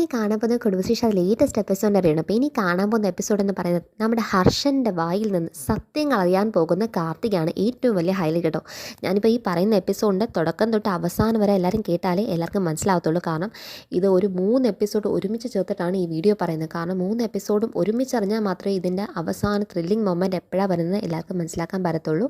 നമ്മളിനി കാണാൻ പോകുന്ന കുടുംബശ്രീ ലേറ്റസ്റ്റ് എപ്പിസോഡ് അറിയണം അപ്പോൾ ഇനി കാണാൻ പോകുന്ന എപ്പിസോഡ് എന്ന് പറയുന്നത് നമ്മുടെ ഹർഷന്റെ വായിൽ നിന്ന് സത്യങ്ങൾ അറിയാൻ പോകുന്ന കാർത്തികാണ് ഏറ്റവും വലിയ ഹൈലൈറ്റ് കേട്ടോ. ഞാനിപ്പോൾ ഈ പറയുന്ന എപ്പിസോഡിന്റെ തുടക്കം തൊട്ട് അവസാനം വരെ എല്ലാവരും കേട്ടാലേ എല്ലാവർക്കും മനസ്സിലാവത്തുള്ളൂ. കാരണം ഇത് ഒരു മൂന്ന് എപ്പിസോഡ് ഒരുമിച്ച് ചേർത്തിട്ടാണ് ഈ വീഡിയോ പറയുന്നത്. കാരണം മൂന്ന് എപ്പിസോഡും ഒരുമിച്ച് അറിഞ്ഞാൽ മാത്രമേ ഇതിന്റെ അവസാന ത്രില്ലിംഗ് മൊമെന്റ് എപ്പോഴാണ് വരുന്നത് എല്ലാവർക്കും മനസ്സിലാക്കാൻ പറ്റത്തുള്ളൂ.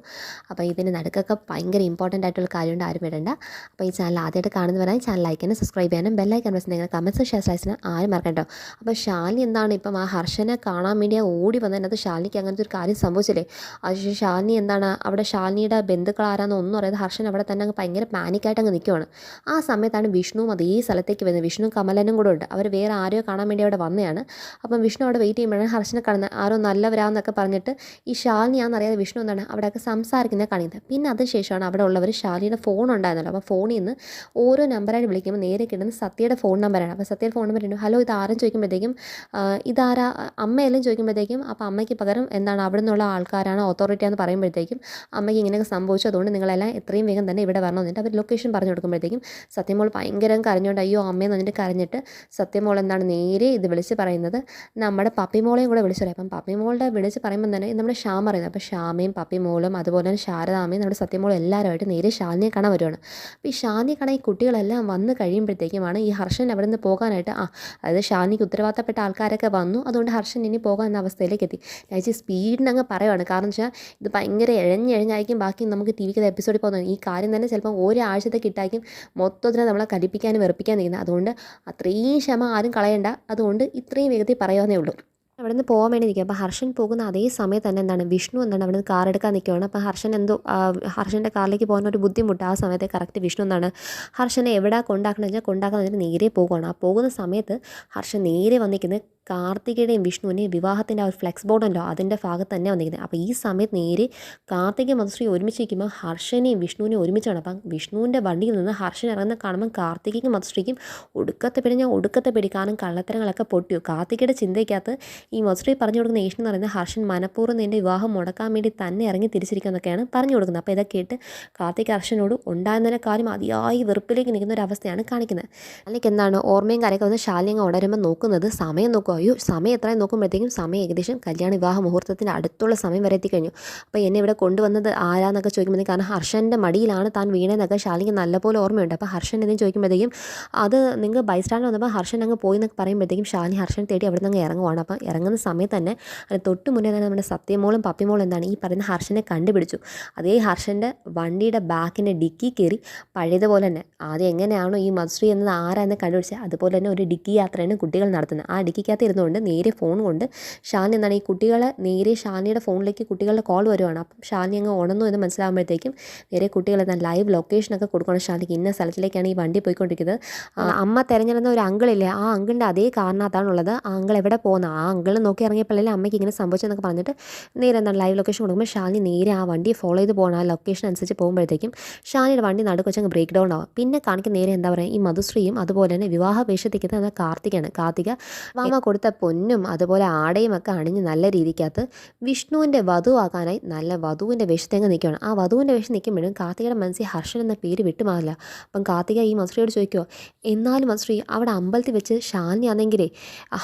അപ്പോൾ ഇതിന് നടുക്കൊക്കെ ഭയങ്കര ഇമ്പോർട്ടന്റ് ആയിട്ടുള്ള കാര്യമുണ്ട് ആരും വിടണ്ട അപ്പോൾ ഈ ചാനൽ ആദ്യമായിട്ട് കാണുന്നവരായി ചാനൽ ലൈക്ക് ചെയ്യാനും സബ്സ്ക്രൈബ് ചെയ്യാനും ബെല്ലൈക്കൻ പ്രസ് നിങ്ങൾ കമൻസ് ഷെയർ സൈസിന് ആരും മറക്കണ്ടോ. അപ്പോൾ ശാലിനി എന്താണ് ഇപ്പം ആ ഹർഷനെ കാണാൻ വേണ്ടി ആ ഓടി വന്നതിനകത്ത് ശാലിനിക്ക് അങ്ങനത്തെ ഒരു കാര്യം സംഭവിച്ചില്ലേ? അതിനുശേഷം ശാലിനി എന്താണ് അവിടെ ശാലിനിയുടെ ബന്ധുക്കൾ ആരാന്ന് ഒന്നും അറിയാതെ ഹർഷൻ അവിടെ തന്നെ അങ്ങ് ഭയങ്കര പാനിക്കായിട്ട് അങ്ങ് നിൽക്കുവാണ് ആ സമയത്താണ് വിഷ്ണുവും അതേ സ്ഥലത്തേക്ക് വരുന്നത്. വിഷ്ണു കമലനും കൂടെ ഉണ്ട്. അവർ വേറെ ആരെയോ കാണാൻ വേണ്ടി അവിടെ വന്നതാണ്. അപ്പം വിഷ്ണു അവിടെ വെയിറ്റ് ചെയ്യുമ്പോഴാണ് ഹർഷനെ കാണുന്നത്. ആരോ നല്ലവരാന്നൊക്കെ പറഞ്ഞിട്ട് ഈ ശാലിനിയാണെന്നറിയാതെ വിഷ്ണു എന്താണ് അവിടെയൊക്കെ സംസാരിക്കുന്നത് കാണിക്കുന്നത്. പിന്നെ അതിനുശേഷമാണ് അവിടെ ഉള്ളവർ ശാലിനിയുടെ ഫോൺ ഉണ്ടായിരുന്നല്ലോ. അപ്പോൾ ഫോണിൽ നിന്ന് ഓരോ നമ്പറായിട്ട് വിളിക്കുമ്പോൾ നേരെ കിട്ടുന്നത് സത്യയുടെ ഫോൺ നമ്പറാണ് അപ്പോൾ സത്യയുടെ ഫോൺ നമ്പർ ഉണ്ട് ഹലോ ഇത് ആരും? ചോദിക്കുമ്പോഴത്തേക്കും ഇതാരാ? അമ്മയെല്ലാം ചോദിക്കുമ്പോഴത്തേക്കും അപ്പോൾ അമ്മയ്ക്ക് പകരം എന്താണ് അവിടെ നിന്നുള്ള ആൾക്കാരാണ് അതോറിറ്റി എന്ന് പറയുമ്പോഴത്തേക്കും അമ്മയ്ക്ക് ഇങ്ങനെയൊക്കെ സംഭവിച്ചു. അതുകൊണ്ട് നിങ്ങളെല്ലാം എത്രയും വേഗം തന്നെ ഇവിടെ വരണം എന്നിട്ട് അവർ ലൊക്കേഷൻ പറഞ്ഞു കൊടുക്കുമ്പോഴത്തേക്കും സത്യമോൾ ഭയങ്കരം കരഞ്ഞുകൊണ്ട് അയ്യോ അമ്മയെന്ന് പറഞ്ഞിട്ട് കരഞ്ഞിട്ട് സത്യമോൾ എന്താണ് നേരെ ഇത് വിളിച്ച് പറയുന്നത്? നമ്മുടെ പപ്പിമോളെയും കൂടെ വിളിച്ചു പറയും. അപ്പം പപ്പിമോളുടെ വിളിച്ച് പറയുമ്പോൾ തന്നെ നമ്മുടെ ഷ്യാം പറയുന്നത് അപ്പോൾ ഷ്യാമയും പപ്പിമോളും അതുപോലെ തന്നെ ശാരദാമയും നമ്മുടെ സത്യമോളും എല്ലാവരുമായിട്ട് നേരെ ശാലിനിയെ കാണാൻ വരുവാണ്. അപ്പോൾ ഈ ശാലിനിയെ കാണാൻ ഈ കുട്ടികളെല്ലാം വന്ന് കഴിയുമ്പോഴത്തേക്കുമാണ് ഈ ഹർഷൻ അവിടെ നിന്ന് പോകാനായിട്ട് ആ അതായത് ഷാനിക്ക് ഉത്തരവാദിത്തപ്പെട്ട ആൾക്കാരൊക്കെ വന്നു. അതുകൊണ്ട് ഹർഷൻ ഇനി പോകാൻ അവസ്ഥയിലേക്ക് എത്തി. ഞാൻ സ്പീഡിന് അങ്ങ് പറയുവാണ്. കാരണം വെച്ചാൽ ഇത് ഭയങ്കര ഇഴഞ്ഞിഴഞ്ഞായിരിക്കും ബാക്കി നമുക്ക് ടി വിക്ക് എപ്പിസോഡിൽ പോകുന്നത്. ഈ കാര്യം തന്നെ ചിലപ്പോൾ ഒരാഴ്ചത്തെ കിട്ടായിരിക്കും മൊത്തത്തിൽ നമ്മളെ കടിപ്പിക്കാനും വെറുപ്പിക്കാൻ നിൽക്കുന്നത്. അതുകൊണ്ട് അത്രയും ക്ഷമ ആരും കളയണ്ട. അതുകൊണ്ട് ഇത്രയും വേഗത്തിൽ പറയാവുന്നേ ഉള്ളൂ. അവിടെ നിന്ന് പോകാൻ വേണ്ടി നിൽക്കുക അപ്പോൾ ഹർഷൻ പോകുന്ന അതേ സമയത്ത് തന്നെ എന്താണ് വിഷ്ണു എന്താണ് അവിടെ നിന്ന് കാർ എടുക്കാൻ നിൽക്കുകയാണ്. അപ്പോൾ ഹർഷൻ എന്തോ ഹർഷന്റെ കാറിലേക്ക് പോകാൻ ഒരു ബുദ്ധിമുട്ട്. ആ സമയത്ത് കറക്റ്റ് വിഷ്ണു എന്നാണ് ഹർഷനെ എവിടെ കൊണ്ടാക്കണം വെച്ചാൽ കൊണ്ടാക്കണം നേരെ പോകുകയാണ് ആ പോകുന്ന സമയത്ത് ഹർഷൻ നേരെ വന്നിരിക്കുന്നത് കാർത്തികയുടെയും വിഷ്ണുവിന്റെയും വിവാഹത്തിന്റെ ആ ഒരു ഫ്ലെക്സ് ബോർഡ് ഉണ്ടോ അതിന്റെ ഭാഗത്ത് തന്നെ വന്നിരിക്കുന്നത്. അപ്പോൾ ഈ സമയത്ത് നേരെ കാർത്തിക മധുശ്രീ ഒരുമിച്ച് നിൽക്കുമ്പോൾ ഹർഷനെയും വിഷ്ണുവിനെയും ഒരുമിച്ചാണ്. അപ്പം വിഷ്ണുവിന്റെ വണ്ടിയിൽ നിന്ന് ഹർഷൻ ഇറങ്ങുന്ന കാണുമ്പോൾ കാർത്തികയ്ക്കും മധുശ്രീക്കും ഒടുക്കത്തെ പിടി ഞാൻ ഒടുക്കത്തെ പിടി കാരണം കള്ളത്തരങ്ങളൊക്കെ പൊട്ടിയോ? കാർത്തികയുടെ ചിന്തയ്ക്കകത്ത് ഈ മധുശ്രീ പറഞ്ഞു കൊടുക്കുന്ന ഏഷ്യൻ എന്ന് പറയുന്നത് ഹർഷൻ മനഃപൂർവം നിന്റെ വിവാഹം മുടക്കാൻ വേണ്ടി തന്നെ ഇറങ്ങി തിരിച്ചിരിക്കുന്നൊക്കെയാണ് പറഞ്ഞു കൊടുക്കുന്നത്. അപ്പോൾ ഇതൊക്കെ കേട്ട് കാർത്തിക് ഹർഷനോട് ഉണ്ടായിരുന്ന കാര്യം അതിയായി വെറുപ്പിലേക്ക് നിൽക്കുന്ന ഒരു അവസ്ഥയാണ് കാണിക്കുന്നത്. അല്ലെങ്കിൽ എന്താണ് ഓർമ്മയും കാര്യമൊക്കെ വന്ന് ശാലിയങ്ങ് ഉണരുമ്പോൾ നോക്കുന്നത്? സമയം നോക്കുക അയ്യോ സമയം എത്രയും നോക്കുമ്പോഴത്തേക്കും സമയം ഏകദേശം കല്യാണ വിവാഹ മുഹൂർത്തത്തിന്റെ അടുത്തുള്ള സമയം വരെ എത്തിക്കഴിഞ്ഞു. അപ്പോൾ എന്നെ ഇവിടെ കൊണ്ടുവന്നത് ആരാന്നൊക്കെ ചോദിക്കുമ്പോഴത്തേക്കും കാരണം ഹർഷന്റെ മടിയിലാണ് താൻ വീണതെന്നൊക്കെ ശാലിക്ക് നല്ലപോലെ ഓർമ്മയുണ്ട്. അപ്പോൾ ഹർഷൻ എന്തെങ്കിലും ചോദിക്കുമ്പോഴത്തേക്കും അത് നിങ്ങൾ ബൈസ്റ്റാൻഡ് വന്നപ്പോൾ ഹർഷൻ അങ്ങ് പോയി എന്നൊക്കെ പറയുമ്പോഴത്തേക്കും ശാലി ഹർഷൻ തേടി അവിടെ നിന്ന് അങ്ങ് ഇറങ്ങുവാണ്. അപ്പോൾ ഇറങ്ങുന്ന സമയത്ത് തന്നെ അതിന് തൊട്ട് മുന്നേ തന്നെ നമ്മുടെ സത്യമോളും പപ്പിമോളും എന്താണ് ഈ പറയുന്ന ഹർഷനെ കണ്ടുപിടിച്ചു. അതേ ഹർഷന്റെ വണ്ടിയുടെ ബാക്കിന്റെ ഡിക്കി കയറി പഴയതുപോലെ തന്നെ ആദ്യം എങ്ങനെയാണോ ഈ മധുശ്രീ എന്നത് ആരാന്ന് കണ്ടുപിടിച്ചത് അതുപോലെ തന്നെ ഒരു ഡിക്കി യാത്രയാണ് കുട്ടികൾ നടത്തുന്നത്. ആ ഡിക്കിക്കകത്ത് ഇരുന്നുകൊണ്ട് നേരെ ഫോൺ കൊണ്ട് ഷാനി എന്താണ് ഈ കുട്ടികളെ നേരെ ഷാനിയുടെ ഫോണിലേക്ക് കുട്ടികളുടെ കോൾ വരുവാണ്. അപ്പം ഷാനി അങ്ങ് ഉണന്നു എന്ന് മനസ്സിലാകുമ്പോഴത്തേക്കും നേരെ കുട്ടികൾ എന്താണ് ലൈവ് ലൊക്കേഷനൊക്കെ കൊടുക്കണം ഷാനിക്ക്. ഇന്ന സ്ഥലത്തിലേക്കാണ് ഈ വണ്ടി പോയിക്കൊണ്ടിരിക്കുന്നത്. അമ്മ തിരഞ്ഞെടുന്ന ഒരു അങ്കിളില്ലേ ആ അങ്കിളിന്റെ അതേ കാരണത്താണുള്ളത് ആ അങ്കിൾ എവിടെ പോകുന്ന? ആ അങ്കിൾ നോക്കി ഇറങ്ങിയപ്പോഴല്ലേ അമ്മയ്ക്ക് ഇങ്ങനെ സംഭവിച്ചതെന്നൊക്കെ പറഞ്ഞിട്ട് നേരെ എന്താണ് ലൈവ് ലൊക്കേഷൻ കൊടുക്കുമ്പോൾ ഷാനി നേരെ ആ വണ്ടി ഫോളോ ചെയ്ത് പോകണം ആ ലൊക്കേഷൻ അനുസരിച്ച് പോകുമ്പോഴത്തേക്കും ഷാനിയുടെ വണ്ടി നടുക്കൊച്ചങ്ങ് ബ്രേക്ക് ഡൗൺ ആവും. പിന്നെ കാണിക്കുന്ന നേരെ എന്താ പറയുക ഈ മധുശ്രീയും അതുപോലെ തന്നെ വിവാഹ വേഷത്തിക്കുന്ന കാർത്തികയാണ്. കാർത്തിക മാമ കൊടുത്ത പൊന്നും അതുപോലെ ആടയും ഒക്കെ അണിഞ്ഞ് നല്ല രീതിക്കകത്ത് വിഷ്ണുവിന്റെ വധുവാകാനായി നല്ല വധുവിന്റെ വേഷത്തേക്ക് നിൽക്കുകയാണ്. ആ വധുവിന്റെ വേഷം നിൽക്കുമ്പോഴും കാർത്തികയുടെ മനസ്സിൽ ഹർഷൻ എന്ന പേര് വിട്ടുമാറില്ല. അപ്പം കാർത്തിക ഈ മസ്രിയോട് ചോദിക്കുമോ എന്നാലും മസ്രി അവിടെ അമ്പലത്തിൽ വെച്ച് ശാന്തി ആണെങ്കിലേ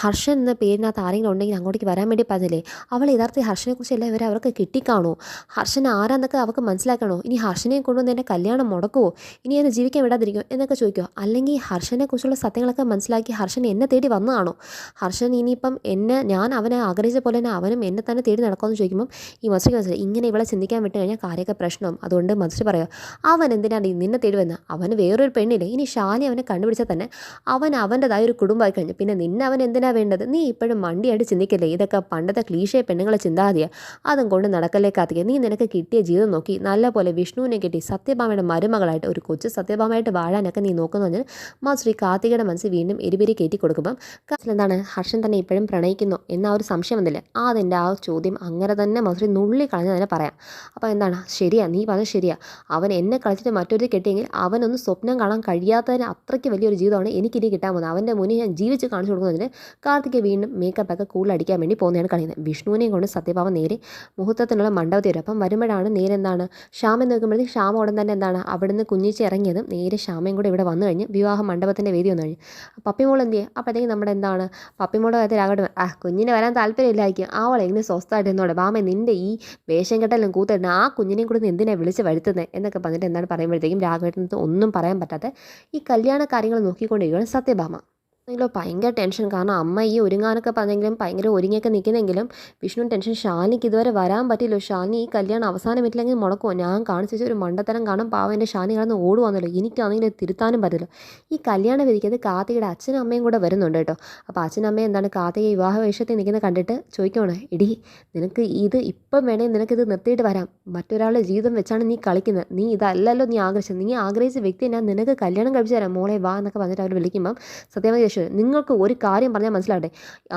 ഹർഷൻ എന്ന പേരിനകത്ത് ആരെങ്കിലും ഉണ്ടെങ്കിൽ അങ്ങോട്ടേക്ക് വരാൻ വേണ്ടി പറഞ്ഞില്ലേ? അവൾ യഥാർത്ഥ ഹർഷനെക്കുറിച്ചല്ല ഇവരെ അവർക്ക് കിട്ടിക്കാണോ? ഹർഷൻ ആരാന്നൊക്കെ അവർക്ക് മനസ്സിലാക്കണോ? ഇനി ഹർഷനെ കൊണ്ടുവന്ന് എന്റെ കല്യാണം മുടക്കുമോ ഇനി എന്നെ ജീവിക്കാൻ വിടാതിരിക്കുമോ എന്നൊക്കെ ചോദിക്കുമോ അല്ലെങ്കിൽ ഹർഷനെക്കുറിച്ചുള്ള സത്യങ്ങളൊക്കെ മനസ്സിലാക്കി ഹർഷൻ എന്നെ തേടി വന്നതാണോ? ഹർഷൻ ഇനിയിപ്പം എന്നെ ഞാൻ അവനെ ആഗ്രഹിച്ച പോലെ തന്നെ അവനും എന്നെ തന്നെ തേടി നടക്കുമെന്ന് ചോദിക്കുമ്പം ഈ മത്സ്യക്ക് മനസ്സിലായി ഇങ്ങനെ ഇവളെ ചിന്തിക്കാൻ വിട്ട് കഴിഞ്ഞാൽ കാര്യമൊക്കെ പ്രശ്നം അതുകൊണ്ട് മത്സരി പറയുക അവൻ എന്തിനാണ് നിന്നെ തേടി വന്നത് അവന് വേറൊരു പെണ്ണില്ലേ? ഇനി ഷാലി അവനെ കണ്ടുപിടിച്ചാൽ തന്നെ അവൻ അവന്റെതായ ഒരു കുടുംബമായി കഴിഞ്ഞു. പിന്നെ നിന്നെ അവൻ എന്തിനാ വേണ്ടത്? നീ ഇപ്പോഴും മണ്ടിയായിട്ട് ചിന്തിക്കല്ലേ? ഇതൊക്കെ പണ്ടത്തെ ക്ലീശയെ പെണ്ണുങ്ങളെ ചിന്താതിയാ അതും കൊണ്ട് നടക്കല്ലേ കാത്തിക്കുക നീ നിനക്ക് കിട്ടിയ ജീവിതം നോക്കി. നല്ലപോലെ വിഷ്ണുവിനെ കിട്ടി സത്യഭാമയുടെ മരുമകളായിട്ട് ഒരു കൊച്ചു സത്യഭാമയായിട്ട് വാഴാനൊക്കെ നീ നോക്കുന്നു പറഞ്ഞാൽ മാ ശ്രീ കാർത്തികയുടെ മനസ്സിൽ വീണ്ടും എരിപെരി കയറ്റി കൊടുക്കുമ്പം എന്താണ്? ഹർഷൻ തന്നെ ഇപ്പോഴും പ്രണയിക്കുന്നു എന്ന ഒരു സംശയം വന്നില്ലേ? ആ അതിന്റെ ആ ചോദ്യം അങ്ങനെ തന്നെ മധുരി നുള്ളി കളഞ്ഞ് തന്നെ പറയാം. അപ്പോൾ എന്താണ്? ശരിയാ നീ പറഞ്ഞത് ശരിയാ. അവൻ എന്നെ കളിച്ചിട്ട് മറ്റൊരു കെട്ടിയെങ്കിൽ അവനൊന്ന് സ്വപ്നം കാണാൻ കഴിയാത്തതിന് അത്രയ്ക്ക് വലിയൊരു ജീവിതമാണ് എനിക്കിനി കിട്ടാൻ പോകുന്നത്. അവന്റെ മുന്നിൽ ഞാൻ ജീവിച്ച് കാണിച്ചു കൊടുക്കുന്നതിന് കാർത്തിക് വീണ്ടും മേക്കപ്പൊക്കെ കൂടുതൽ അടിക്കാൻ വേണ്ടി പോകുന്നതാണ് കളിയുന്നത്. വിഷ്ണുവിനെയും കൊണ്ട് സത്യഭാവം നേരെ മുഹൂർത്തത്തിനുള്ള മണ്ഡപത്തിൽ വരും. അപ്പം വരുമ്പോഴാണ് നേരെ എന്താണ്? ശ്യാമൻ നോക്കുമ്പോഴത്തേക്ക് ശ്യാമ ഉടൻ തന്നെ എന്താണ്? അവിടുന്ന് കുഞ്ഞിച്ച് ഇറങ്ങിയതും. നേരെ ശ്യാമയും കൂടെ ഇവിടെ വന്നു കഴിഞ്ഞ് വിവാഹ മണ്ഡപത്തിന്റെ വേദി വന്നു കഴിഞ്ഞു. പപ്പിമോൾ എന്ത് ചെയ്യുക അപ്പോഴത്തേക്ക് നമ്മുടെ എന്താണ്? പപ്പിമോളുടെ കാര്യത്തിൽ ആകട്ടെ ആ കുഞ്ഞിനെ വരാൻ താല്പര്യമില്ലായിരിക്കും. അവൾ എങ്ങനെ സ്വസ്ഥമായിട്ട് എന്നോടെ ബാമ നിന്റെ ഈ വേഷം കെട്ടലും കൂത്തിട്ട് ആ കുഞ്ഞിനെയും കൂടെ എന്തിനാണ് വിളിച്ച് വരുത്തുന്നത് എന്നൊക്കെ പറഞ്ഞിട്ട് എന്താണ് പറയുമ്പോഴത്തേക്കും രാഘവേട്ടനത്ത് ഒന്നും പറയാൻ പറ്റാത്ത ഈ കല്യാണ കാര്യങ്ങൾ നോക്കിക്കൊണ്ടിരിക്കുകയാണ് സത്യഭാമ. ആണെങ്കിലോ ഭയങ്കര ടെൻഷൻ. കാരണം അമ്മ ഈ ഒരുങ്ങാനൊക്കെ പറഞ്ഞെങ്കിലും ഭയങ്കര ഒരുങ്ങിയൊക്കെ നിൽക്കുന്നെങ്കിലും വിഷ്ണു ടെൻഷൻ ഷാനിക്ക് ഇതുവരെ വരാൻ പറ്റില്ലോ ഷാനി ഈ കല്യാണം അവസാനം പറ്റില്ലെങ്കിൽ മുടക്കുമോ ഞാൻ കാണിച്ചു ഒരു മണ്ടത്തരം കാണും പാവം എന്റെ ഷാനി കടന്ന് ഓടുവാന്നല്ലോ എനിക്കാണെങ്കിൽ തിരുത്താനും പറ്റില്ല. ഈ കല്യാണ വിധിക്കത് കാർത്തികയുടെ അച്ഛനും അമ്മയും കൂടെ വരുന്നുണ്ട് കേട്ടോ. അപ്പോൾ അച്ഛനും അമ്മയും എന്താണ് കാർത്തിക വിവാഹ വേഷത്തിൽ നിൽക്കുന്നത് കണ്ടിട്ട് ചോദിക്കണം എടി നിനക്ക് ഇത് ഇപ്പം വേണേൽ നിനക്കിത് നിർത്തിയിട്ട് വരാം. മറ്റൊരാളുടെ ജീവിതം വെച്ചാണ് നീ കളിക്കുന്നത്. നീ ഇതല്ലല്ലോ നീ ആഗ്രഹിച്ചത്. നീ ആഗ്രഹിച്ച വ്യക്തി ഞാൻ നിനക്ക് കല്യാണം കഴിച്ചു തരാം. മോളെ വാ എന്നൊക്കെ പറഞ്ഞിട്ട് അവർ വിളിക്കുമ്പം സത്യമായി യേശു നിങ്ങൾക്ക് ഒരു കാര്യം പറഞ്ഞാൽ മനസ്സിലാട്ടെ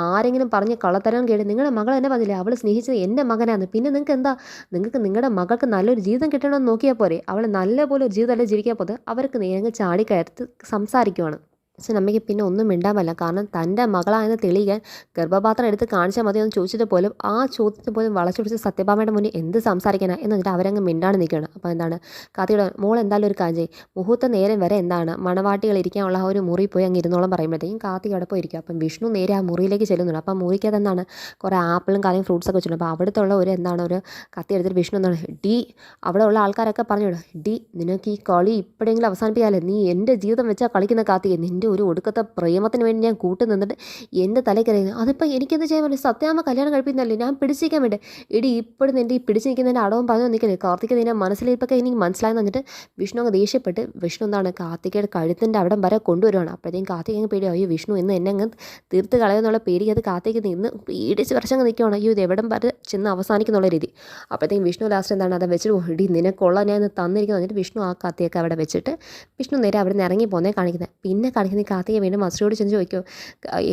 ആരെങ്കിലും പറഞ്ഞ് കള്ളത്തരം കേട്ട് നിങ്ങളുടെ മകൾ എന്നെ പറഞ്ഞില്ലേ അവൾ സ്നേഹിച്ചത് എന്റെ മകനാണ് പിന്നെ നിങ്ങൾക്ക് എന്താ? നിങ്ങൾക്ക് നിങ്ങളുടെ മകൾക്ക് നല്ലൊരു ജീവിതം കിട്ടണമെന്ന് നോക്കിയാൽ പോരെ. അവൾ നല്ലപോലെ ഒരു ജീവിതമല്ല ജീവിക്കാൻ പോകുന്നത്? അവർക്ക് നേരങ്ങൾ ചാടിക്കയർത്ത് സംസാരിക്കുവാണ്. അച്ഛൻ അമ്മയ്ക്ക് പിന്നെ ഒന്നും മിണ്ടാൻ പറ്റില്ല കാരണം തന്റെ മകളാണെന്ന് തെളിയിക്കാൻ ഗർഭപാത്രം എടുത്ത് കാണിച്ചാൽ മതി എന്ന് ചോദിച്ചിട്ട് പോലും ആ ചോദ്യത്തിന് പോലും വളച്ചു പിടിച്ച് സത്യഭാമയുടെ മുന്നിൽ എന്ത് സംസാരിക്കാനാണ് എന്ന് വെച്ചിട്ട് അവരങ്ങ് മിണ്ടാണ് നിൽക്കുകയാണ്. അപ്പോൾ എന്താണ്? കാത്തിയുടെ മോൾ എന്തായാലും ഒരു കാര്യം ചെയ്യും. മുഹൂർത്ത നേരം വരെ എന്താണ്? മണവാട്ടികൾ ഇരിക്കാനുള്ള ആ ഒരു മുറി പോയി അങ്ങ് ഇരുന്നോളം പറയുമ്പോഴത്തേക്കും കാത്തി അവിടെ പോയി ഇരിക്കും. അപ്പം വിഷ്ണു നേരെ ആ മുറിയിലേക്ക് ചെല്ലുന്നുണ്ട്. അപ്പം മുറിക്കകത്ത് എന്താണ്? കുറേ ആപ്പിളും കാര്യം ഫ്രൂട്ട്സ് ഒക്കെ വെച്ചിട്ടുണ്ട്. അപ്പോൾ അവിടുത്തെ ഉള്ള ഒരു എന്താണ്? ഒരു കത്തി എടുത്തിട്ട് വിഷ്ണു എന്താണ്? ഡി അവിടെ ഉള്ള ആൾക്കാരൊക്കെ പറഞ്ഞു ഡി നിനക്ക് ഈ കളി ഇപ്പോഴെങ്കിലും അവസാനിപ്പിക്കാമല്ലേ നീ എന്റെ ജീവിതം വെച്ചാൽ കളിക്കുന്ന കാത്തി നിന്റെ ഒരു ഒടുക്കത്തെ പ്രേമത്തിന് വേണ്ടി ഞാൻ കൂട്ടു നിന്നിട്ട് എന്റെ തലയ്ക്കറിയുന്നത് അതിപ്പോൾ എനിക്കെന്ത് ചെയ്യാൻ പറ്റും? സത്യാമ്മ കല്യാണം കഴിപ്പിക്കുന്നല്ലേ ഞാൻ പിടിച്ചിരിക്കാൻ വേണ്ടി. ഇടി ഇപ്പോഴും എന്റെ ഈ പിടിച്ച് നിൽക്കുന്നതിന്റെ അടവും പറഞ്ഞു നിൽക്കില്ലേ? കാർത്തിക നിന്നെ മനസ്സിലിപ്പൊക്കെ എനിക്ക് മനസ്സിലായെന്ന് വന്നിട്ട് വിഷ്ണു അങ്ങ് ദേഷ്യപ്പെട്ട് വിഷ്ണു എന്താണ് കാർത്തികയുടെ കഴുത്തിന്റെ അവിടം വരെ കൊണ്ടുവരുവാണ്. അപ്പോഴത്തേക്കും കാർത്തിക അങ്ങ് പേടി. അയ്യോ വിഷ്ണു ഇന്ന് എന്നെ അങ്ങ് തീർത്ത് കളയുന്നുള്ള പേടി അത് കാർത്തിക നിന്ന് പേടിച്ച് വർഷം നിൽക്കുവാണ്. അയ്യോ ഇത് എവിടം വരെ ചെന്ന് അവസാനിക്കുന്നുള്ള രീതി. അപ്പോഴത്തേക്കും വിഷ്ണു ലാസ്റ്റ് എന്താണ് അത് വെച്ചിട്ട് ഇടി നിനക്കുള്ള ഞാൻ തന്നിരിക്കുന്നത് എന്നിട്ട് വിഷ്ണു ആ കാത്തിയൊക്കെ അവിടെ വെച്ചിട്ട് വിഷ്ണു നേരെ അവിടെ നിന്ന് ഇറങ്ങി പോകുന്നേ കാണിക്കുന്നത് പിന്നെ കാണിക്കുന്ന ഈ കാർത്തിക വീണ്ടും മസ്രിയോട് ചെന്ന് ചോദിക്കുമോ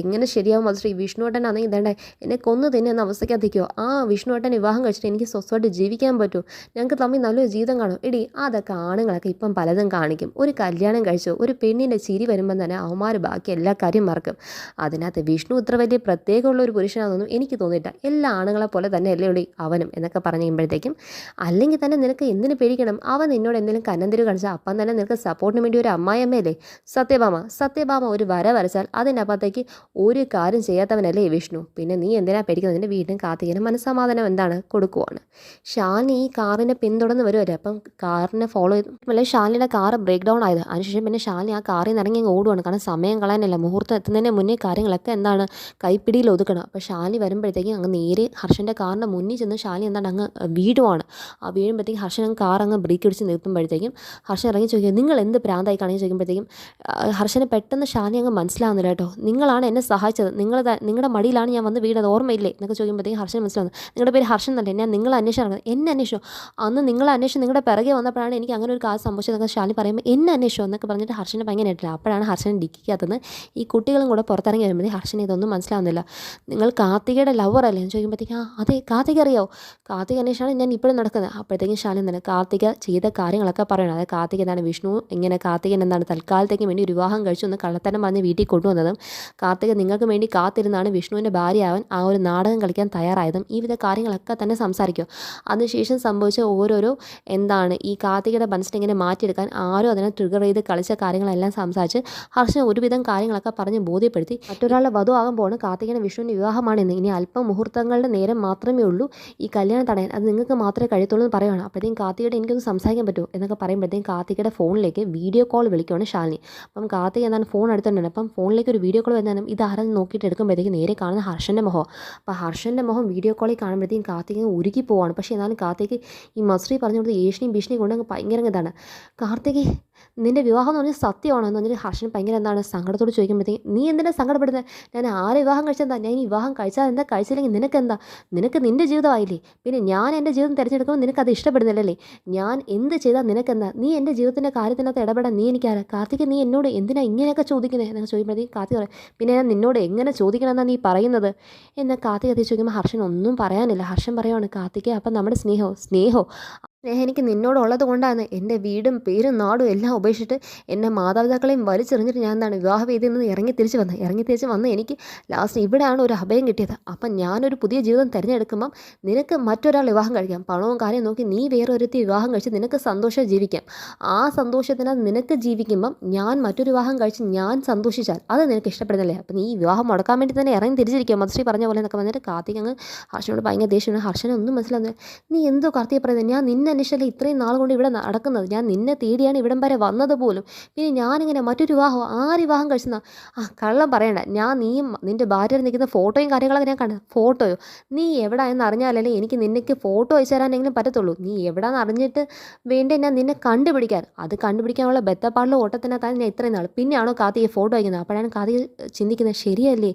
എങ്ങനെ ശരിയാവും മസ്രി വിഷ്ണുവേട്ടനാണെങ്കിൽ ഇതേണ്ട എന്നെ കൊന്നു തന്നെ എന്ന അവസ്ഥയ്ക്കകത്തേക്കോ. ആ വിഷ്ണുവേട്ടൻ വിവാഹം കഴിച്ചിട്ട് എനിക്ക് സ്വസ്ഥമായിട്ട് ജീവിക്കാൻ പറ്റൂ. ഞങ്ങൾക്ക് തമ്മിൽ നല്ലൊരു ജീവിതം കാണും. എടി അതൊക്കെ ആണുങ്ങളൊക്കെ ഇപ്പം പലതും കാണിക്കും. ഒരു കല്യാണം കഴിച്ചു ഒരു പെണ്ണിന്റെ ചിരി വരുമ്പം തന്നെ അവന്മാർ ബാക്കി എല്ലാ കാര്യം മറക്കും. അതിനകത്ത് വിഷ്ണു ഇത്ര വലിയ പ്രത്യേകമുള്ള ഒരു പുരുഷനാണെന്നൊന്നും എനിക്ക് തോന്നിയിട്ട എല്ലാ ആണുങ്ങളെ പോലെ തന്നെ അല്ലേ ഉള്ളി അവനും എന്നൊക്കെ പറഞ്ഞു കഴിയുമ്പോഴത്തേക്കും അല്ലെങ്കിൽ തന്നെ നിനക്ക് എന്തിനു പേടിക്കണം? അവൻ നിന്നോട് എന്തെങ്കിലും കന്നന്തിരി കാണിച്ചാൽ അപ്പം തന്നെ നിനക്ക് സപ്പോർട്ടിന് വേണ്ടി ഒരു അമ്മായിയമ്മയല്ലേ? സത്യഭാമ സത്യഭാമ ഒരു വര വരച്ചാൽ അതിനപ്പുറത്തേക്ക് ഒരു കാര്യം ചെയ്യാത്തവനല്ലേ വിഷ്ണു? പിന്നെ നീ എന്തിനാ പേടിക്കുന്നത് നിന്റെ വീണ്ടും കാത്തികന് മനസ്സമാധാനം എന്താണ് കൊടുക്കുവാണ്? ഷാലിനി ഈ കാറിനെ പിന്തുടർന്ന് വരുമല്ലോ അപ്പം കാറിനെ ഫോളോ ചെയ്ത് അല്ലെ ഷാലിനിയുടെ കാർ ബ്രേക്ക് ഡൗൺ ആയത്. അതിനുശേഷം പിന്നെ ഷാലിനി ആ കാറിൽ നിന്ന് ഇറങ്ങി ഓടുവാണ്. കാരണം സമയം കളയാനല്ല. മുഹൂർത്തം എത്തുന്നതിന് മുന്നേ കാര്യങ്ങളൊക്കെ എന്താണ് കൈപ്പിടിയിൽ ഒതുക്കണം. അപ്പോൾ ഷാലിനി വരുമ്പോഴത്തേക്കും അങ്ങ് നേരെ ഹർഷന്റെ കാറിന്റെ മുന്നിൽ ചെന്ന് ഷാലി എന്താണ് അങ്ങ് വീടുവാണ് ആ വീഴുമ്പോഴത്തേക്കും ഹർഷൻ അങ്ങ് കാർ അങ്ങ് ബ്രേക്ക് പിടിച്ച് നിർത്തുമ്പോഴത്തേക്കും ഹർഷൻ ഇറങ്ങി ചോദിക്കുക നിങ്ങൾ എന്ത് പ്രാന്തായി കാണിച്ച് ചോദിക്കുമ്പോഴത്തേക്കും ഹർഷന് പെട്ടെന്ന് ഷാനി അങ്ങ് മനസ്സിലാവുന്നില്ല കേട്ടോ. നിങ്ങളാണ് എന്നെ സഹായിച്ചത്. നിങ്ങൾ നിങ്ങളുടെ മടിയിലാണ് ഞാൻ വന്ന് വീടത് ഓർമ്മയില്ലേ? എന്നൊക്കെ ചോദിക്കുമ്പോഴത്തേക്കും ഹർഷൻ മനസ്സിലാവുന്നു. നിങ്ങളുടെ പേര് ഹർഷൻ എന്നല്ലേ? ഞാൻ നിങ്ങൾ അന്വേഷണം എന്നെ അന്വേഷിച്ചു? അന്ന് നിങ്ങൾ അന്വേഷിച്ച് നിങ്ങളുടെ പിറകെ വന്നപ്പോഴാണ് എനിക്ക് അങ്ങനെ ഒരു കാര്യം സംഭവിച്ചതെന്നൊക്കെ ഷാനി പറയുമ്പോൾ എന്നെ അന്വേഷിച്ചു? എന്നൊക്കെ പറഞ്ഞിട്ട് ഹർഷനെ ഭയങ്കര ഇട്ടില്ല അപ്പോഴാണ് ഹർഷൻ ഡിക്കാത്തത് ഈ കുട്ടികളും കൂടെ പുറത്തിറങ്ങി വരുമ്പോഴേ ഹർഷന് ഇതൊന്നും മനസ്സിലാവുന്നില്ല. നിങ്ങൾ കാർത്തികയുടെ ലവർ അല്ലേ? എന്ന് ചോദിക്കുമ്പോഴത്തേക്കും ആ അതെ. കാർത്തിക അറിയാവോ കാർത്തിക അന്വേഷണമാണ് ഞാൻ ഇപ്പോഴും നടക്കുന്നത്. അപ്പോഴത്തേക്കും ഷാനി തന്നെ കാർത്തിക ചെയ്ത കാര്യങ്ങളൊക്കെ പറയണം. അതായത് കാർത്തിക എന്താണ് വിഷ്ണു ഇങ്ങനെ കാർത്തികൻ എന്താണ് തൽക്കാലത്തേക്ക് വേണ്ടി വിവാഹം കഴിച്ചു എന്ന് കള്ളത്തരം പറഞ്ഞ് വീട്ടിൽ കൊണ്ടുവന്നതും കാർത്തിക നിങ്ങൾക്ക് വേണ്ടി കാത്തിരുന്നാണ് വിഷ്ണുവിന്റെ ഭാര്യയാവാൻ ആ ഒരു നാടകം കളിക്കാൻ തയ്യാറായതും ഈ വിധ കാര്യങ്ങളൊക്കെ തന്നെ സംസാരിക്കും. അതിനുശേഷം സംഭവിച്ച ഓരോരോ എന്താണ് ഈ കാർത്തികയുടെ മനസ്സിനെ മാറ്റിയെടുക്കാൻ ആരും അതിനെ ട്രിഗർ ചെയ്ത് കളിച്ച കാര്യങ്ങളെല്ലാം സംസാരിച്ച് ഹർഷന് ഒരുവിധം കാര്യങ്ങളൊക്കെ പറഞ്ഞ് ബോധ്യപ്പെടുത്തി. മറ്റൊരാളുടെ വധു ആകുമ്പോഴാണ് കാർത്തികയുടെ വിഷ്ണുവിന്റെ വിവാഹമാണെന്ന് ഇനി അല്പം മുഹൂർത്തങ്ങളുടെ നേരം മാത്രമേ ഉള്ളൂ ഈ കല്യാണം തടയാൻ അത് നിങ്ങൾക്ക് മാത്രമേ കഴിയത്തുള്ളൂ എന്ന് പറയുകയാണ് അപ്പോഴത്തേക്കും കാർത്തികയുടെ എനിക്കൊന്ന് സംസാരിക്കാൻ പറ്റുമോ എന്നൊക്കെ പറയുമ്പോഴത്തേക്കും കാർത്തികയുടെ ഫോണിലേക്ക് വീഡിയോ കോൾ വിളിക്കുകയാണ് ശാലിനി. അപ്പം കാർത്തിക എന്താണ് ഫോൺ എടുത്തിട്ടുണ്ട് അപ്പം ഫോണിലേക്ക് ഒരു വീഡിയോ കോൾ വരുന്നതാണ് ഇത് ആരെന്ന് നോക്കിയിട്ട് എടുക്കുമ്പോഴത്തേക്കും നേരെ കാണുന്ന ഹർഷന്റെ മുഖം. അപ്പോൾ ഹർഷന്റെ മുഖം വീഡിയോ കോളിൽ കാണുമ്പോഴത്തേക്കും കാർത്തിക ഉരുകി പോവാണ്. പക്ഷേ എന്നാലും കാർത്തിക് ഈ മസ്രി പറഞ്ഞു കൊടുത്ത് ഏഷ്യയും ഭീഷണിയും കൊണ്ട് അങ്ങ് ഭയങ്കര ഇതാണ്. കാർത്തിക് നിന്റെ വിവാഹം എന്ന് പറഞ്ഞാൽ സത്യമാണോ എന്ന് പറഞ്ഞാൽ ഹർഷൻ ഭയങ്കര എന്താണ് സങ്കടത്തോട് ചോദിക്കുമ്പോഴത്തേക്ക് നീ എന്തിനാ സങ്കടപ്പെടുന്നത് ഞാൻ ആരെ വിവാഹം കഴിച്ചെന്താ ഞാൻ ഈ വിവാഹം കഴിച്ചാൽ എന്താ? കഴിച്ചില്ലെങ്കിൽ നിനക്കെന്താ? നിനക്ക് നിന്റെ ജീവിതമായില്ലേ? പിന്നെ ഞാൻ എന്റെ ജീവിതം തിരഞ്ഞെടുക്കുമ്പോൾ നിനക്കത് ഇഷ്ടപ്പെടുന്നില്ലല്ലേ? ഞാൻ എന്ത് ചെയ്താൽ നിനക്കെന്താ? നീ എന്റെ ജീവിതത്തിന്റെ കാര്യത്തിനകത്ത് ഇടപെടാൻ നീ എനിക്കാരാ കാർത്തിക് നീ എന്നോട് എന്തിനാ ഇങ്ങനെയൊക്കെ ചോദിക്കുന്നത് എന്നൊക്കെ ചോദിക്കുമ്പോഴത്തേക്ക് കാർത്തിക പറയും പിന്നെ ഞാൻ നിന്നോട് എങ്ങനെ ചോദിക്കണമെന്നാണ് നീ പറയുന്നത്? എന്നാൽ കാത്തി കത്തി ചോദിക്കുമ്പോൾ ഹർഷൻ ഒന്നും പറയാനില്ല. ഹർഷൻ പറയുവാണ് കാർത്തിക അപ്പം നമ്മുടെ സ്നേഹമോ സ്നേഹമോ സ്നേഹം എനിക്ക് നിന്നോടുള്ളത് കൊണ്ടാണ് എന്റെ വീടും പേരും നാടും എല്ലാം ഉപേക്ഷിച്ചിട്ട് എന്റെ മാതാപിതാക്കളെയും വലിച്ചെറിഞ്ഞിട്ട് ഞാൻ എന്താണ് വിവാഹവേദിയിൽ നിന്ന് ഇറങ്ങി തിരിച്ച് വന്നത് ഇറങ്ങി തിരിച്ച് വന്ന് എനിക്ക് ലാസ്റ്റ് ഇവിടെയാണ് ഒരു അഭയം കിട്ടിയത്. അപ്പം ഞാനൊരു പുതിയ ജീവിതം തിരഞ്ഞെടുക്കുമ്പം നിനക്ക് മറ്റൊരാൾ വിവാഹം കഴിക്കാം. പണവും കാര്യം നോക്കി നീ വേറൊരുത്തി വിവാഹം കഴിച്ച് നിനക്ക് സന്തോഷം ജീവിക്കാം. ആ സന്തോഷത്തിനകത്ത് നിനക്ക് ജീവിക്കുമ്പം ഞാൻ മറ്റൊരു വിവാഹം കഴിച്ച് ഞാൻ സന്തോഷിച്ചാൽ അത് നിനക്ക് ഇഷ്ടപ്പെടുന്നില്ലേ? അപ്പം നീ വിവാഹം മുടക്കാൻ വേണ്ടി തന്നെ ഇറങ്ങി തിരിച്ചിരിക്കുക. മധുശ്രീ പറഞ്ഞ പോലെ എന്നൊക്കെ വന്നിട്ട് കാർത്തിക് അങ്ങ് ഹർഷനോട് ഭയങ്കര ദേഷ്യമാണ് ഹർഷനെ ഒന്നും മനസ്സിലാകുന്നില്ല നീ എന്തോ കാർത്തിക് പറയുന്നത് ഞാൻ നിന്നെ അന്വേഷിച്ചല്ലേ ഇത്രയും നാൾ കൊണ്ട് ഇവിടെ നടക്കുന്നത്. ഞാൻ നിന്നെ തേടിയാണ് ഇവിടം വരെ വന്നത് പോലും. പിന്നെ ഞാനിങ്ങനെ മറ്റൊരു വിവാഹം ആര് വിവാഹം കഴിച്ചെന്നാ? ആ കള്ളം പറയണ്ട. ഞാൻ നീയും നിന്റെ ഭാര്യ നിൽക്കുന്ന ഫോട്ടോയും കാര്യങ്ങളൊക്കെ ഞാൻ കണ്ടു ഫോട്ടോയോ? നീ എവിടെ എന്ന് അറിഞ്ഞാലല്ലേ എനിക്ക് നിനക്ക് ഫോട്ടോ അയച്ചു തരാനെങ്കിലും പറ്റത്തുള്ളൂ. നീ എവിടെയാണെന്ന് അറിഞ്ഞിട്ട് വേണ്ടി ഞാൻ നിന്നെ കണ്ടുപിടിക്കാൻ? അത് കണ്ടുപിടിക്കാനുള്ള ബെത്തപ്പാടിലെ ഓട്ടത്തിനകത്താണ് ഞാൻ ഇത്രയും നാൾ. പിന്നെയാണോ ഈ ഫോട്ടോ അയക്കുന്നത്? അപ്പോഴാണ് കാത്തി ചിന്തിക്കുന്നത് ശരിയല്ലേ?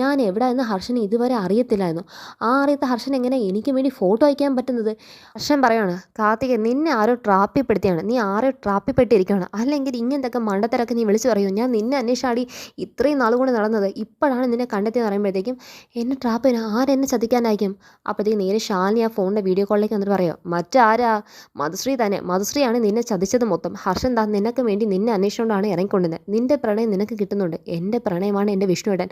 ഞാൻ എവിടെ എന്ന് ഹർഷന് ഇതുവരെ അറിയത്തില്ലായിരുന്നു. ആ അറിയാത്ത ഹർഷൻ എങ്ങനെ എനിക്ക് വേണ്ടി ഫോട്ടോ അയക്കാൻ പറ്റുന്നത്? ഹർഷൻ പറയാണ് കാർത്തിക് നിന്നെ ആരോ ട്രാപ്പിപ്പെടുത്തിയാണ്. നീ ആരോ ട്രാപ്പിപ്പെട്ടിരിക്കുകയാണ്? അല്ലെങ്കിൽ ഇങ്ങനത്തൊക്കെ മണ്ടത്തരൊക്കെ നീ വിളിച്ചു പറയൂ. ഞാൻ നിന്നെ അന്വേഷാടി ഇത്രയും നാൾ കൊണ്ട് നടന്നത്. ഇപ്പോഴാണ് നിന്നെ കണ്ടെത്തിയെന്ന് പറയുമ്പോഴത്തേക്കും എന്നെ ട്രാപ്പ് ചെയ്യാൻ ആരെന്നെ ചതിക്കാനായിരിക്കും? അപ്പോഴത്തേക്ക് നേരെ ഷാലിനി ആ ഫോണിന്റെ വീഡിയോ കോളിലേക്ക് വന്നിട്ട് പറയുമോ മറ്റാരാ? മധുശ്രീ തന്നെ. മധുശ്രീയാണ് നിന്നെ ചതിച്ചത് മൊത്തം. ഹർഷൻ താൻ നിനക്ക് വേണ്ടി നിന്നെ അന്വേഷിച്ചുകൊണ്ടാണ് ഇറങ്ങിക്കൊണ്ടത് നിന്റെ പ്രണയം നിനക്ക് കിട്ടുന്നുണ്ട്. എന്റെ പ്രണയമാണ് എന്റെ വിഷ്ണുവേട്ടൻ.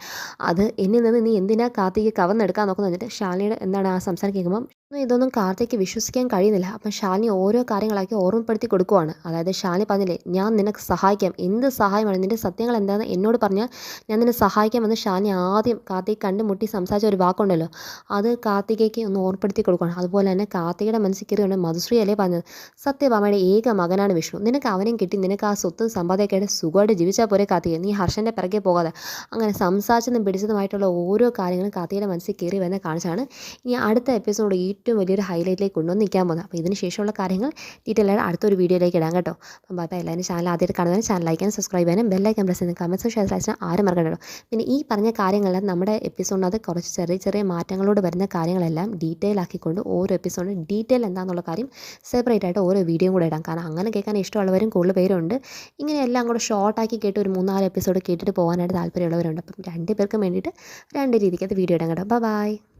അത് എന്നിൽ നിന്ന് നീ എന്തിനാ കാർത്തിക് കവർന്നെടുക്കാൻ നോക്കുന്നു എന്നിട്ട് ഷാലിയുടെ എന്താണ് ആ സംസാരം കേൾക്കുമ്പം ഇതൊന്നും കാർത്തിക്ക് വിശ്വസിക്കാൻ കഴിയുന്നില്ല. അപ്പം ശാലിനി ഓരോ കാര്യങ്ങളാക്കി ഓർമ്മപ്പെടുത്തി കൊടുക്കുവാണ്. അതായത് ശാലിനി പറഞ്ഞില്ലേ ഞാൻ നിനക്ക് സഹായിക്കാം. എന്ത് സഹായമാണ്? നിന്റെ സത്യങ്ങൾ എന്താണെന്ന് എന്നോട് പറഞ്ഞാൽ ഞാൻ നിന്നെ സഹായിക്കാമെന്ന് ശാലിനി ആദ്യം കാർത്തിക് കണ്ടുമുട്ടി സംസാരിച്ച ഒരു വാക്കുണ്ടല്ലോ. അത് കാർത്തികയ്ക്ക് ഒന്ന് ഓർമ്മപ്പെടുത്തി കൊടുക്കുവാണ് അതുപോലെ തന്നെ കാർത്തികയുടെ മനസ്സിൽ കയറിയുണ്ട് മധുശ്രീ അല്ലേ പറഞ്ഞത്? സത്യഭാമയുടെ ഏക മകനാണ് വിഷ്ണു. നിനക്ക് അവനെയും കിട്ടി. നിനക്ക് ആ സ്വത്തും സമ്പാദിക്കായിട്ട് സുഖമായിട്ട് ജീവിച്ചാൽ പോരെ കാർത്തിക. നീ ഹർഷന്റെ പിറകെ പോകാതെ. അങ്ങനെ സംസാരിച്ചതും പിടിച്ചതുമായിട്ടുള്ള ഓരോ കാര്യങ്ങളും കാർത്തികയുടെ മനസ്സിൽ കയറി വരുന്ന കാണിച്ചാണ് ഇനി അടുത്ത എപ്പിസോഡ് ഏറ്റവും വലിയൊരു ഹൈലൈറ്റിലേക്ക് കൊണ്ടുവന്ന് നിൽക്കാൻ പോകുന്നത്. അപ്പോൾ ഇതിന് ശേഷമുള്ള കാര്യങ്ങൾ ഡീറ്റെയിൽ ആയിട്ട് അടുത്തൊരു വീഡിയോയിലേക്ക് ഇടാം കേട്ടോ. അപ്പം അപ്പോൾ എല്ലാവരും ചാനൽ ആദ്യമായിട്ട് കാണുന്നതിന് ചാനൽ ലൈക്കാനും സബ്സ്ക്രൈബ് ചെയ്യാനും ബെല്ലൈക്കാൻ പ്രസ് ചെയ്യുന്ന കമൻസ് ഷെയർ അയച്ചാൽ ആരും മറക്കണ്ടോ പിന്നെ ഈ പറഞ്ഞ കാര്യങ്ങളെല്ലാം നമ്മുടെ എപ്പിസോഡിനകത്ത് കുറച്ച് ചെറിയ ചെറിയ മാറ്റങ്ങളോട് വരുന്ന കാര്യങ്ങളെല്ലാം ഡീറ്റെയിൽ ആക്കിക്കൊണ്ട് ഓരോ എപ്പിസോഡിന് ഡീറ്റെയിൽ എന്താണെന്നുള്ള കാര്യം സെപ്പറേറ്റ് ആയിട്ട് ഓരോ വീഡിയോയും കൂടെ ഇടാം. കാരണം അങ്ങനെ കേൾക്കാൻ ഇഷ്ടമുള്ളവരും കൂടുതൽ പേരുണ്ട്. ഇങ്ങനെ എല്ലാം കൂടെ ഷോർട്ടാക്കി കേട്ട് ഒരു മൂന്നാൽ എപ്പിസോഡ് കേട്ടിട്ട് പോകാനായിട്ട് താല്പര്യമുള്ളവരുണ്ട്. അപ്പം രണ്ട് പേർക്കും വേണ്ടിയിട്ട് രണ്ട് രീതിക്കകത്ത് വീഡിയോ ഇടാം കേട്ടോ. ബൈ